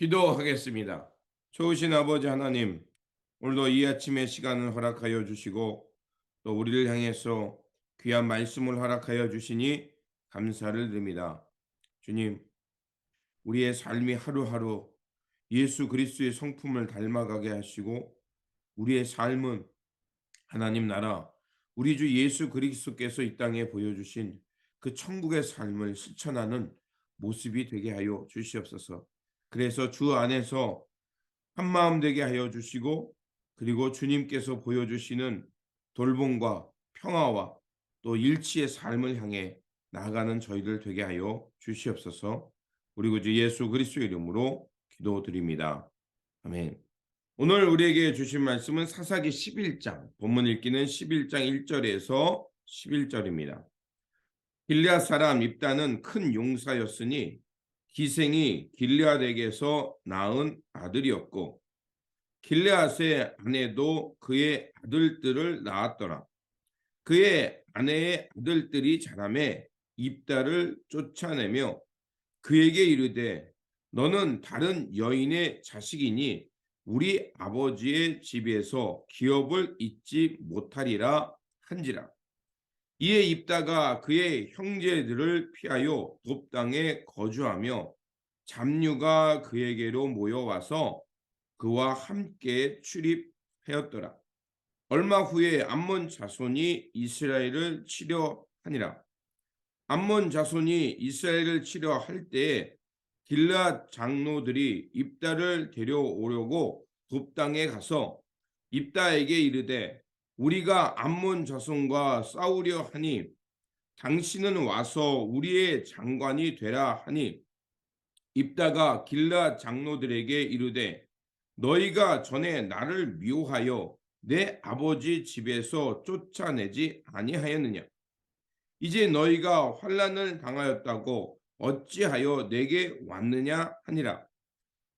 기도하겠습니다. 좋으신 아버지 하나님, 오늘도 이 아침의 시간을 허락하여 주시고 또 우리를 향해서 귀한 말씀을 허락하여 주시니 감사를 드립니다. 주님, 우리의 삶이 하루하루 예수 그리스도의 성품을 닮아가게 하시고 우리의 삶은 하나님 나라 우리 주 예수 그리스도께서 이 땅에 보여주신 그 천국의 삶을 실천하는 모습이 되게 하여 주시옵소서. 그래서 주 안에서 한 마음 되게 하여 주시고 그리고 주님께서 보여주시는 돌봄과 평화와 또 일치의 삶을 향해 나아가는 저희들 되게 하여 주시옵소서. 우리 구주 예수 그리스도 이름으로 기도드립니다. 아멘. 오늘 우리에게 주신 말씀은 사사기 11장, 본문 읽기는 11장 1절에서 11절입니다. 길리앗 사람 입다는 큰 용사였으니 기생이 길리앗에게서 낳은 아들이었고 길리앗의 아내도 그의 아들들을 낳았더라. 그의 아내의 아들들이 자라매 입다를 쫓아내며 그에게 이르되 너는 다른 여인의 자식이니 우리 아버지의 집에서 기업을 잊지 못하리라 한지라. 이에 입다가 그의 형제들을 피하여 돕당에 거주하며 잡류가 그에게로 모여와서 그와 함께 출입하였더라. 얼마 후에 암몬 자손이 이스라엘을 치려하니라. 암몬 자손이 이스라엘을 치려할 때에 길앗 장로들이 입다를 데려오려고 돕당에 가서 입다에게 이르되 우리가 암몬 자손과 싸우려 하니 당신은 와서 우리의 장관이 되라 하니 입다가 길라 장로들에게 이르되 너희가 전에 나를 미워하여 내 아버지 집에서 쫓아내지 아니하였느냐? 이제 너희가 환란을 당하였다고 어찌하여 내게 왔느냐 하니라.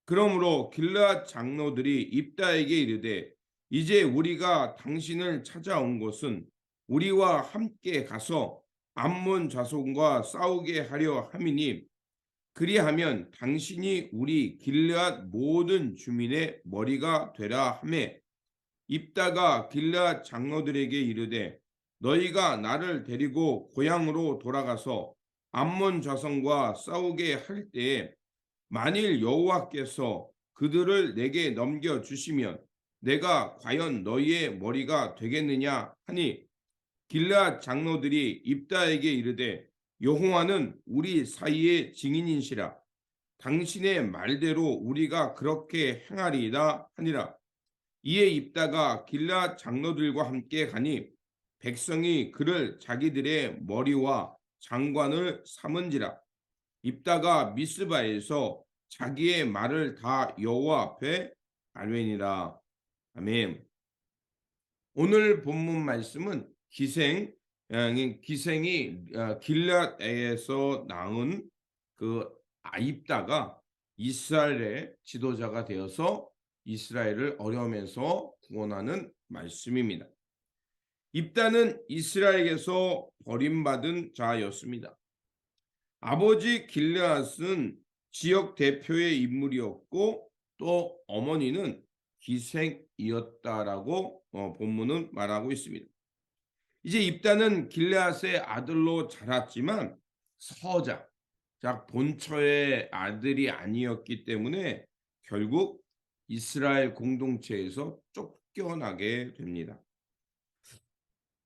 그러므로 길라 장로들이 입다에게 이르되 이제 우리가 당신을 찾아온 것은 우리와 함께 가서 암몬 자손과 싸우게 하려 함이니 그리하면 당신이 우리 길르앗 모든 주민의 머리가 되라 하매 입다가 길르앗 장로들에게 이르되 너희가 나를 데리고 고향으로 돌아가서 암몬 자손과 싸우게 할 때에 만일 여호와께서 그들을 내게 넘겨 주시면 내가 과연 너희의 머리가 되겠느냐 하니 길라 장로들이 입다에게 이르되 여호와는 우리 사이의 증인이시라. 당신의 말대로 우리가 그렇게 행하리이다 하니라. 이에 입다가 길라 장로들과 함께 가니 백성이 그를 자기들의 머리와 장관을 삼은지라. 입다가 미스바에서 자기의 말을 다 여호와 앞에 알웬이라 아멘. 오늘 본문 말씀은 기생 기생이 어, 길앗에서 낳은 그 아입다가 이스라엘의 지도자가 되어서 이스라엘을 어려움에서 구원하는 말씀입니다. 입다는 이스라엘에서 버림받은 자였습니다. 아버지 길앗은 지역 대표의 인물이었고 또 어머니는 기생이었다라고 어, 본문은 말하고 있습니다. 이제 입다는 길레앗의 아들로 자랐지만 서자, 자 본처의 아들이 아니었기 때문에 결국 이스라엘 공동체에서 쫓겨나게 됩니다.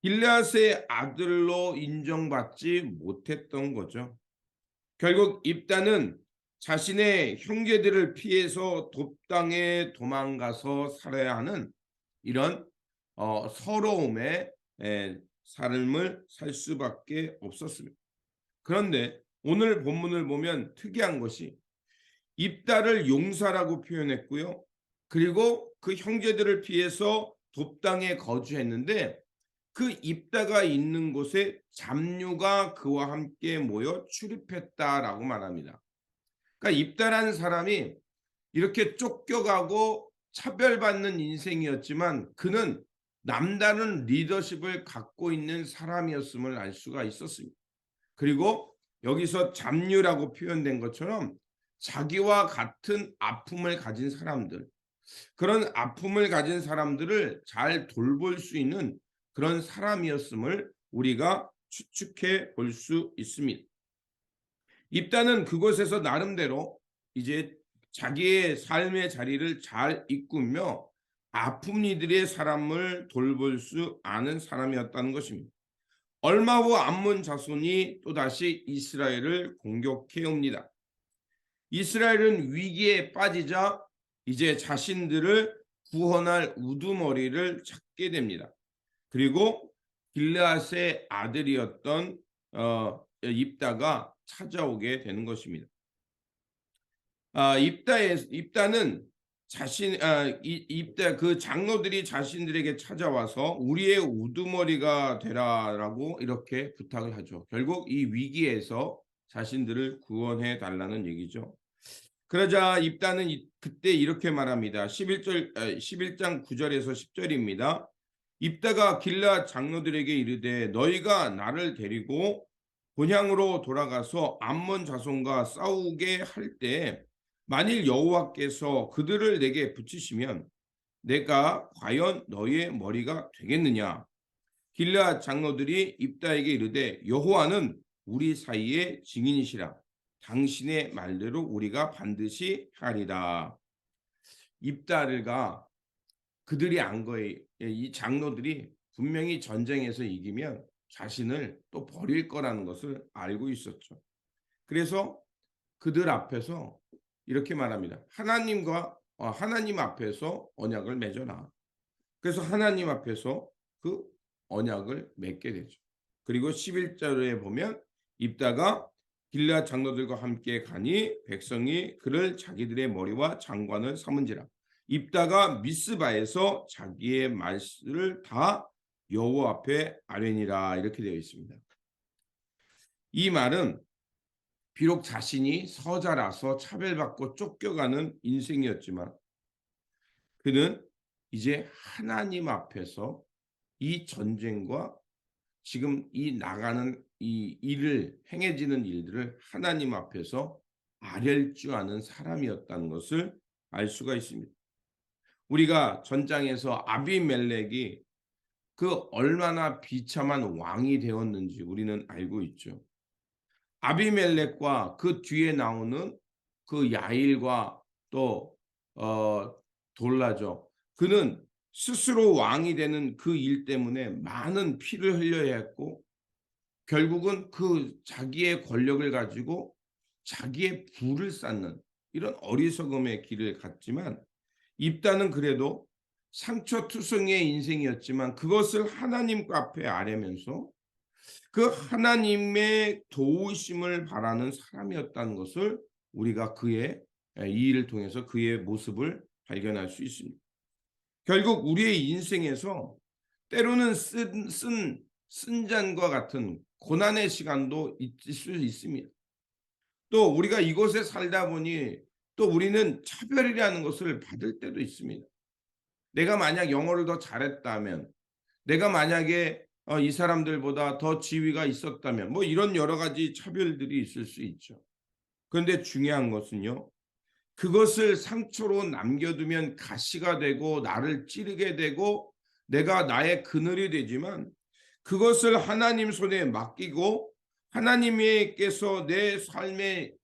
길레앗의 아들로 인정받지 못했던 거죠. 결국 입다는 자신의 형제들을 피해서 돕당에 도망가서 살아야 하는 이런 어, 서러움의 에, 삶을 살 수밖에 없었습니다. 그런데 오늘 본문을 보면 특이한 것이 입다를 용사라고 표현했고요. 그리고 그 형제들을 피해서 돕당에 거주했는데 그 입다가 있는 곳에 잡류가 그와 함께 모여 출입했다라고 말합니다. 그러니까 입다라는 사람이 이렇게 쫓겨가고 차별받는 인생이었지만 그는 남다른 리더십을 갖고 있는 사람이었음을 알 수가 있었습니다. 그리고 여기서 잡류라고 표현된 것처럼 자기와 같은 아픔을 가진 사람들, 그런 아픔을 가진 사람들을 잘 돌볼 수 있는 그런 사람이었음을 우리가 추측해 볼 수 있습니다. 입다는 그곳에서 나름대로 이제 자기의 삶의 자리를 잘 이끌며 아픈 이들의 사람을 돌볼 수 아는 사람이었다는 것입니다. 얼마 후 암몬 자손이 또다시 이스라엘을 공격해 옵니다. 이스라엘은 위기에 빠지자 이제 자신들을 구원할 우두머리를 찾게 됩니다. 그리고 길르앗의 아들이었던 어, 입다가 찾아오게 되는 것입니다. 아, 입다의 입다는 자신 아, 이, 입다 그 장로들이 자신들에게 찾아와서 우리의 우두머리가 되라라고 이렇게 부탁을 하죠. 결국 이 위기에서 자신들을 구원해 달라는 얘기죠. 그러자 입다는 이, 그때 이렇게 말합니다. 11절 11장 9절에서 10절입니다. 입다가 길라 장로들에게 이르되 너희가 나를 데리고 본향으로 돌아가서 암몬 자손과 싸우게 할 때 만일 여호와께서 그들을 내게 붙이시면 내가 과연 너희의 머리가 되겠느냐? 길라 장로들이 입다에게 이르되 여호와는 우리 사이의 증인이시라. 당신의 말대로 우리가 반드시 하리라. 입다를가 그들이 안 거에 이 장로들이 분명히 전쟁에서 이기면 자신을 또 버릴 거라는 것을 알고 있었죠. 그래서 그들 앞에서 이렇게 말합니다. 하나님과 어, 하나님 앞에서 언약을 맺어라. 그래서 하나님 앞에서 그 언약을 맺게 되죠. 그리고 11절에 보면 입다가 길라 장로들과 함께 가니 백성이 그를 자기들의 머리와 장관을 삼은지라. 입다가 미스바에서 자기의 말씀을 다 여호와 앞에 아뢰니라 이렇게 되어 있습니다. 이 말은 비록 자신이 서자라서 차별받고 쫓겨가는 인생이었지만 그는 이제 하나님 앞에서 이 전쟁과 지금 이 나가는 이 일을 행해지는 일들을 하나님 앞에서 아랠 줄 아는 사람이었다는 것을 알 수가 있습니다. 우리가 전장에서 아비멜렉이 그 얼마나 비참한 왕이 되었는지 우리는 알고 있죠. 아비멜렉과 그 뒤에 나오는 그 야일과 또 어, 돌라죠. 그는 스스로 왕이 되는 그 일 때문에 많은 피를 흘려야 했고 결국은 그 자기의 권력을 가지고 자기의 부를 쌓는 이런 어리석음의 길을 갔지만 입다는 그래도 상처투성의 인생이었지만 그것을 하나님 앞에 아뢰면서 그 하나님의 도우심을 바라는 사람이었다는 것을 우리가 그의 이 일을 통해서 그의 모습을 발견할 수 있습니다. 결국 우리의 인생에서 때로는 쓴, 쓴, 쓴 잔과 같은 고난의 시간도 있을 수 있습니다. 또 우리가 이곳에 살다 보니 또 우리는 차별이라는 것을 받을 때도 있습니다. 내가 만약 영어를 더 잘했다면, 내가 만약에 어, 이 사람들보다 더 지위가 있었다면, 뭐 이런 여러 가지 차별들이 있을 수 있죠. 그런데 중요한 것은요, 그것을 상처로 남겨두면 가시가 되고 나를 찌르게 되고 내가 나의 그늘이 되지만 그것을 하나님 손에 맡기고 하나님께서 내 삶의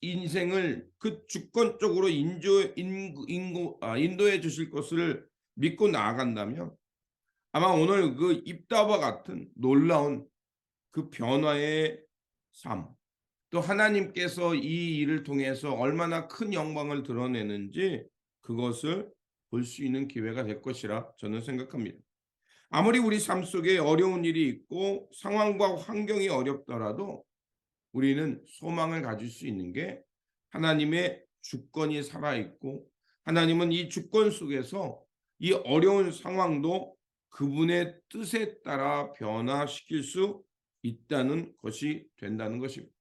인생을 그 주권적으로 인조, 인구, 인구, 아, 인도해 주실 것을 믿고 나아간다면 아마 오늘 그 입다와 같은 놀라운 그 변화의 삶, 또 하나님께서 이 일을 통해서 얼마나 큰 영광을 드러내는지 그것을 볼 수 있는 기회가 될 것이라 저는 생각합니다. 아무리 우리 삶 속에 어려운 일이 있고 상황과 환경이 어렵더라도 우리는 소망을 가질 수 있는 게 하나님의 주권이 살아있고 하나님은 이 주권 속에서 이 어려운 상황도 그분의 뜻에 따라 변화시킬 수 있다는 것이 된다는 것입니다.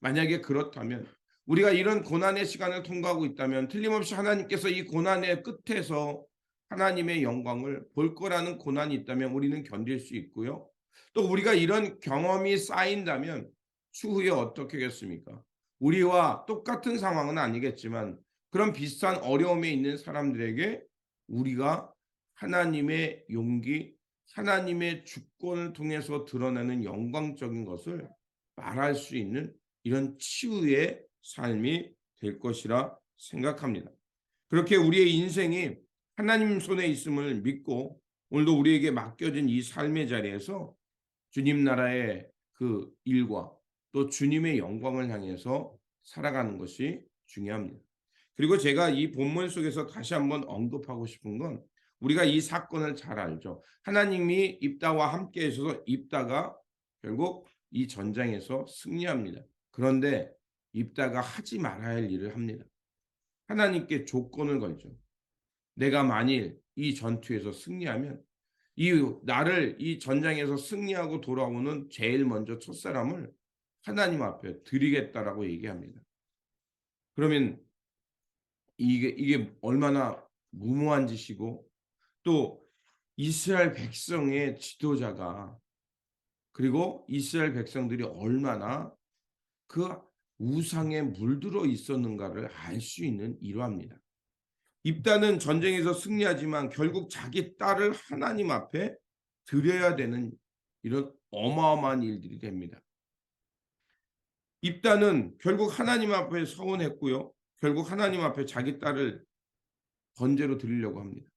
만약에 그렇다면 우리가 이런 고난의 시간을 통과하고 있다면 틀림없이 하나님께서 이 고난의 끝에서 하나님의 영광을 볼 거라는 고난이 있다면 우리는 견딜 수 있고요. 또 우리가 이런 경험이 쌓인다면 추후에 어떻게 겠습니까? 우리와 똑같은 상황은 아니겠지만 그런 비슷한 어려움에 있는 사람들에게 우리가 하나님의 용기, 하나님의 주권을 통해서 드러내는 영광적인 것을 말할 수 있는 이런 치유의 삶이 될 것이라 생각합니다. 그렇게 우리의 인생이 하나님 손에 있음을 믿고 오늘도 우리에게 맡겨진 이 삶의 자리에서 주님 나라의 그 일과 또 주님의 영광을 향해서 살아가는 것이 중요합니다. 그리고 제가 이 본문 속에서 다시 한번 언급하고 싶은 건 우리가 이 사건을 잘 알죠. 하나님이 입다와 함께 하셔서 입다가 결국 이 전장에서 승리합니다. 그런데 입다가 하지 말아야 할 일을 합니다. 하나님께 조건을 걸죠. 내가 만일 이 전투에서 승리하면 이 나를 이 전장에서 승리하고 돌아오는 제일 먼저 첫사람을 하나님 앞에 드리겠다라고 얘기합니다. 그러면 이게 이게 얼마나 무모한 짓이고 또 이스라엘 백성의 지도자가 그리고 이스라엘 백성들이 얼마나 그 우상에 물들어 있었는가를 알 수 있는 일화입니다. 입다는 전쟁에서 승리하지만 결국 자기 딸을 하나님 앞에 드려야 되는 이런 어마어마한 일들이 됩니다. 입다는 결국 하나님 앞에 서원했고요. 결국 하나님 앞에 자기 딸을 번제로 드리려고 합니다.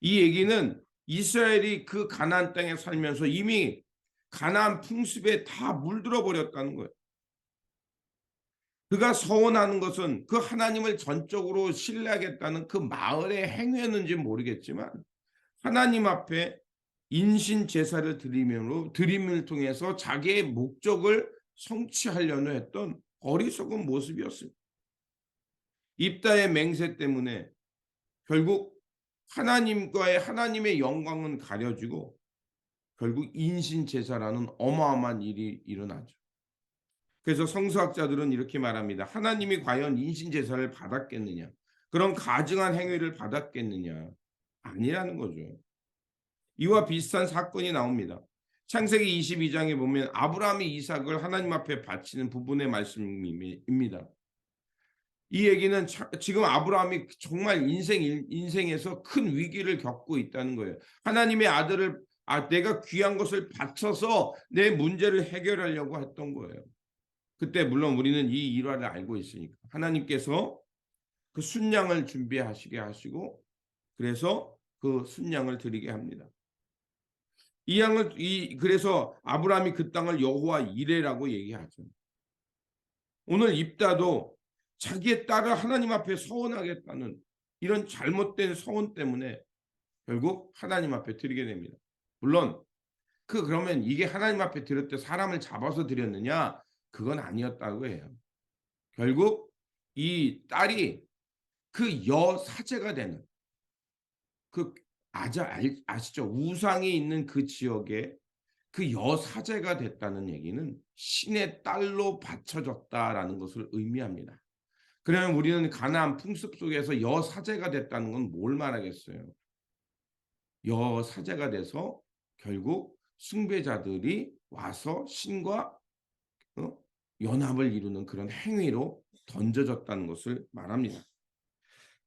이 얘기는 이스라엘이 그 가나안 땅에 살면서 이미 가나안 풍습에 다 물들어 버렸다는 거예요. 그가 서원하는 것은 그 하나님을 전적으로 신뢰하겠다는 그 마을의 행위였는지 모르겠지만 하나님 앞에 인신 제사를 드리므로 드림을 통해서 자기의 목적을 성취하려는 했던 어리석은 모습이었습니다. 입다의 맹세 때문에 결국 하나님과의 하나님의 영광은 가려지고 결국 인신 제사라는 어마어마한 일이 일어나죠. 그래서 성서학자들은 이렇게 말합니다. 하나님이 과연 인신 제사를 받았겠느냐? 그런 가증한 행위를 받았겠느냐? 아니라는 거죠. 이와 비슷한 사건이 나옵니다. 창세기 22장에 보면 아브라함이 이삭을 하나님 앞에 바치는 부분의 말씀입니다. 이 얘기는 지금 아브라함이 정말 인생 인생에서 큰 위기를 겪고 있다는 거예요. 하나님의 아들을 아 내가 귀한 것을 바쳐서 내 문제를 해결하려고 했던 거예요. 그때 물론 우리는 이 일화를 알고 있으니까 하나님께서 그 순양을 준비하시게 하시고 그래서 그 순양을 드리게 합니다. 이 양을 이 그래서 아브라함이 그 땅을 여호와 이레라고 얘기하죠. 오늘 입다도 자기의 딸을 하나님 앞에 서원하겠다는 이런 잘못된 서원 때문에 결국 하나님 앞에 드리게 됩니다. 물론 그 그러면 이게 하나님 앞에 드릴 때 사람을 잡아서 드렸느냐? 그건 아니었다고 해요. 결국 이 딸이 그 여사제가 되는 그 아자 아시죠? 우상이 있는 그 지역에 그 여사제가 됐다는 얘기는 신의 딸로 바쳐졌다라는 것을 의미합니다. 그러면 우리는 가나안 풍습 속에서 여사제가 됐다는 건 뭘 말하겠어요? 여사제가 돼서 결국 숭배자들이 와서 신과 어? 연합을 이루는 그런 행위로 던져졌다는 것을 말합니다.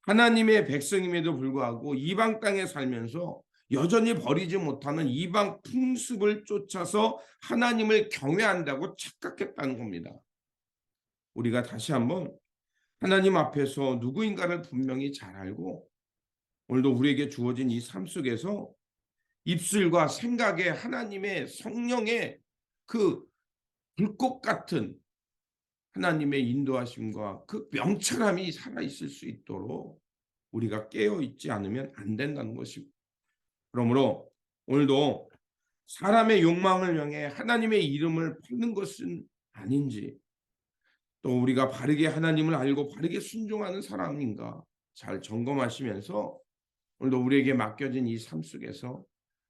하나님의 백성임에도 불구하고 이방 땅에 살면서 여전히 버리지 못하는 이방 풍습을 쫓아서 하나님을 경외한다고 착각했다는 겁니다. 우리가 다시 한번 하나님 앞에서 누구인가를 분명히 잘 알고 오늘도 우리에게 주어진 이 삶 속에서 입술과 생각에 하나님의 성령의 그 불꽃 같은 하나님의 인도하심과 그 명철함이 살아있을 수 있도록 우리가 깨어 있지 않으면 안 된다는 것입니다. 그러므로 오늘도 사람의 욕망을 향해 하나님의 이름을 받는 것은 아닌지 또 우리가 바르게 하나님을 알고 바르게 순종하는 사람인가 잘 점검하시면서 오늘도 우리에게 맡겨진 이 삶 속에서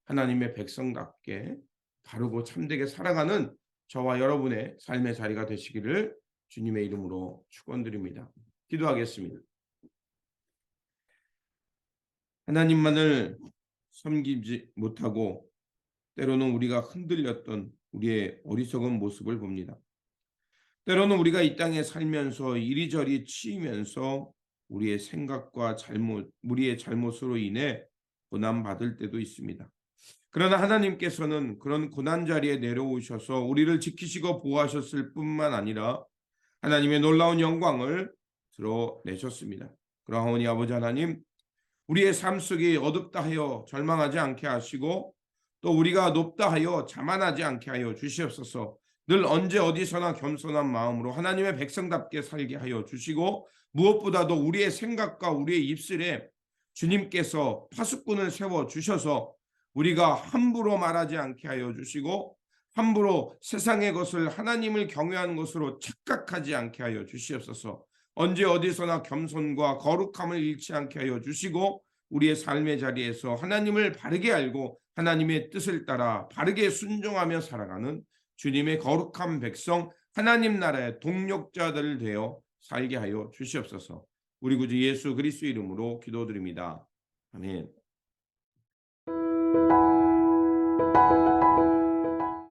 하나님의 백성답게 바르고 참되게 살아가는 저와 여러분의 삶의 자리가 되시기를 주님의 이름으로 축원드립니다. 기도하겠습니다. 하나님만을 섬기지 못하고 때로는 우리가 흔들렸던 우리의 어리석은 모습을 봅니다. 때로는 우리가 이 땅에 살면서 이리저리 치이면서 우리의 생각과 잘못, 우리의 잘못으로 인해 고난 받을 때도 있습니다. 그러나 하나님께서는 그런 고난 자리에 내려오셔서 우리를 지키시고 보호하셨을 뿐만 아니라 하나님의 놀라운 영광을 드러내셨습니다. 그러하오니 아버지 하나님, 우리의 삶 속이 어둡다 하여 절망하지 않게 하시고 또 우리가 높다 하여 자만하지 않게 하여 주시옵소서. 늘 언제 어디서나 겸손한 마음으로 하나님의 백성답게 살게 하여 주시고 무엇보다도 우리의 생각과 우리의 입술에 주님께서 파수꾼을 세워 주셔서 우리가 함부로 말하지 않게 하여 주시고 함부로 세상의 것을 하나님을 경외하는 것으로 착각하지 않게 하여 주시옵소서. 언제 어디서나 겸손과 거룩함을 잃지 않게 하여 주시고 우리의 삶의 자리에서 하나님을 바르게 알고 하나님의 뜻을 따라 바르게 순종하며 살아가는 주님의 거룩한 백성 하나님 나라의 동력자들 되어 살게 하여 주시옵소서. 우리 구주 예수 그리스도 이름으로 기도드립니다. 아멘.